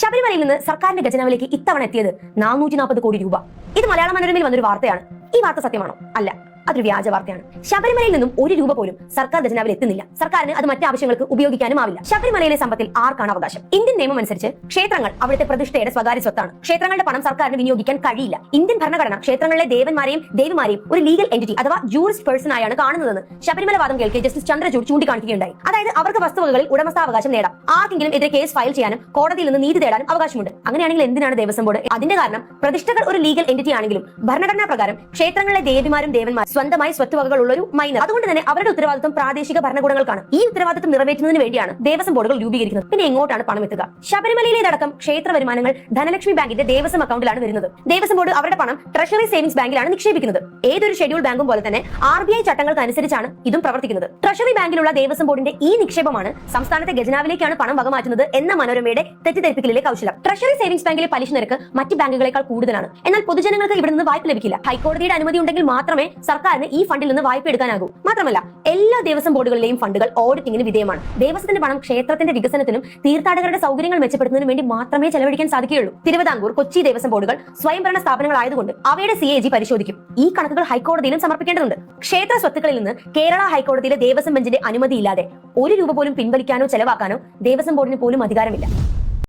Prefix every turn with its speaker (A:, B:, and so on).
A: ശബരിമലയിൽ നിന്ന് സർക്കാരിന്റെ ഖജനാവിലേക്ക് ഇത്തവണ എത്തിയത് നാനൂറ്റി നാൽപ്പത് കോടി രൂപ. ഇത് മലയാള മനോരമയിൽ വന്നൊരു വാർത്തയാണ്. ഈ വാർത്ത സത്യമാണോ? അല്ല. അതൊരു വ്യാജ വാർത്തയാണ്. ശബരിമലയിൽ നിന്നും ഒരു രൂപ പോലും സർക്കാർ ഖജനാവിൽ എത്തുന്നില്ല. സർക്കാരിന് അത് മറ്റ് ആവശ്യങ്ങൾക്ക് ഉപയോഗിക്കാനും ആവില്ല. ശബരിമലയിലെ സമ്പത്തിൽ ആർക്കാണ് അവകാശം? ഇന്ത്യൻ നിയമം അനുസരിച്ച് ക്ഷേത്രങ്ങൾ അവിടുത്തെ പ്രതിഷ്ഠയുടെ സ്വകാര്യ സ്വത്താണ്. ക്ഷേത്രങ്ങളുടെ പണം സർക്കാരിന് വിനിയോഗിക്കാൻ കഴിയില്ല. ഇന്ത്യൻ ഭരണഘടന ക്ഷേത്രങ്ങളിലെ ദേവന്മാരെയും ദേവിമാരെയും ഒരു ലീഗൽ എന്റിറ്റി അഥവാ ജൂറിസ്റ്റ് പേഴ്സൺ ആയാണ് കാണുന്നതെന്ന് ശബരിമല വാദം കേൾക്കെ ജസ്റ്റിസ് ചന്ദ്രചൂഡ് ചൂണ്ടിക്കാണിക്കുകയുണ്ടായി. അതായത് അവർക്ക് വസ്തുവകകളിൽ ഉടമസ്ഥാവകാശം നേടാം. ആർക്കെങ്കിലും എതിരെ കേസ് ഫയൽ ചെയ്യാനും കോടതിയിൽ നിന്ന് നീതി തേടാനും അവകാശമുണ്ട്. അങ്ങനെയാണെങ്കിൽ എന്തിനാണ് ദേവസ്വം ബോർഡ്? അതിന്റെ കാരണം പ്രതിഷ്ഠകൾ ഒരു ലീഗൽ എന്റിറ്റി ആണെങ്കിലും ഭരണഘടനാ പ്രകാരം ക്ഷേത്രങ്ങളിലെ ദേവിമാരും ദേവന്മാരും സ്വന്തമായി സ്വത്തുവകകൾ ഉള്ള ഒരു മൈനർ അതുകൊണ്ട് തന്നെ അവരുടെ ഉത്തരവാദിത്വം പ്രാദേശിക ഭരണകൂടങ്ങൾക്കാണ്. ഈ ഉത്തരവാദിത്വം നിറവേറ്റുന്നതിന് വേണ്ടിയാണ് ദേവസ്വം ബോർഡുകൾ രൂപീകരിക്കുന്നത്. പിന്നെ എങ്ങോട്ടാണ് പണം എത്തുക? ശബരിമലയിലേതടക്കം ക്ഷേത്ര വരുമാനങ്ങൾ ധനലക്ഷ്മി ബാങ്കിന്റെ ദേവസ്വം അക്കൗണ്ടിലാണ് വരുന്നത്. ദേവസ്വം ബോർഡ് അവരുടെ പണം ട്രഷറി സേവിംഗ്സ് ബാങ്കിലാണ് നിക്ഷേപിക്കുന്നത്. ഏതൊരു ഷെഡ്യൂൾ ബാങ്കും പോലെ തന്നെ ആർ ബി ഐ ചട്ടങ്ങൾക്ക് അനുസരിച്ചാണ് ഇതും പ്രവർത്തിക്കുന്നത്. ട്രഷറി ബാങ്കിലുള്ള ദേവസ്വം ബോർഡിന്റെ ഈ നിക്ഷേപമാണ് സംസ്ഥാനത്തെ ഖജനാവിലേക്കാണ് പണം വകമാറ്റുന്നത് എന്ന മനോരമയുടെ തെറ്റിദ്ധരിപ്പിക്കലിലെ കൗശലം. ട്രഷറി സേവിംഗ്സ് ബാങ്കിലെ പലിശ നിരക്ക് മറ്റ് ബാങ്കുകളെക്കാൾ കൂടുതലാണ്. എന്നാൽ പൊതുജനങ്ങൾക്ക് ഇവിടെ നിന്ന് വായ്പ ലഭിക്കില്ല. ഹൈക്കോടതിയുടെ അനുമതി ഉണ്ടെങ്കിൽ മാത്രമേ സർക്കാരിന് ഈ ഫണ്ടിൽ നിന്ന് വായ്പ എടുക്കാനാകൂ. മാത്രമല്ല എല്ലാ ദേവസ്വം ബോർഡുകളിലെയും ഫണ്ടുകൾ ഓഡിറ്റിംഗിന് വിധേയമാണ്. ദേവസ്വത്തിന്റെ പണം ക്ഷേത്രത്തിന്റെ വികസനത്തിനും തീർത്ഥാടകരുടെ സൗകര്യങ്ങൾ മെച്ചപ്പെടുത്തുന്നതിനു വേണ്ടി മാത്രമേ ചെലവഴിക്കാൻ സാധിക്കുകയുള്ളൂ. തിരുവിതാംകൂർ കൊച്ചി ദേവസ്വം ബോർഡുകൾ സ്വയംഭരണ സ്ഥാപനങ്ങളായതുകൊണ്ട് അവയുടെ സി എ ജി പരിശോധിക്കും. ഈ കണക്കുകൾ ഹൈക്കോടതിയിലും സമർപ്പിക്കേണ്ടതുണ്ട്. ക്ഷേത്ര സ്വത്തുക്കളിൽ നിന്ന് കേരള ഹൈക്കോടതിയിലെ ദേവസ്വം ബെഞ്ചിന്റെ അനുമതിയില്ലാതെ ഒരു രൂപ പോലും പിൻവലിക്കാനോ ചെലവാക്കാനോ ദേവസ്വം ബോർഡിന് പോലും അധികാരമില്ല.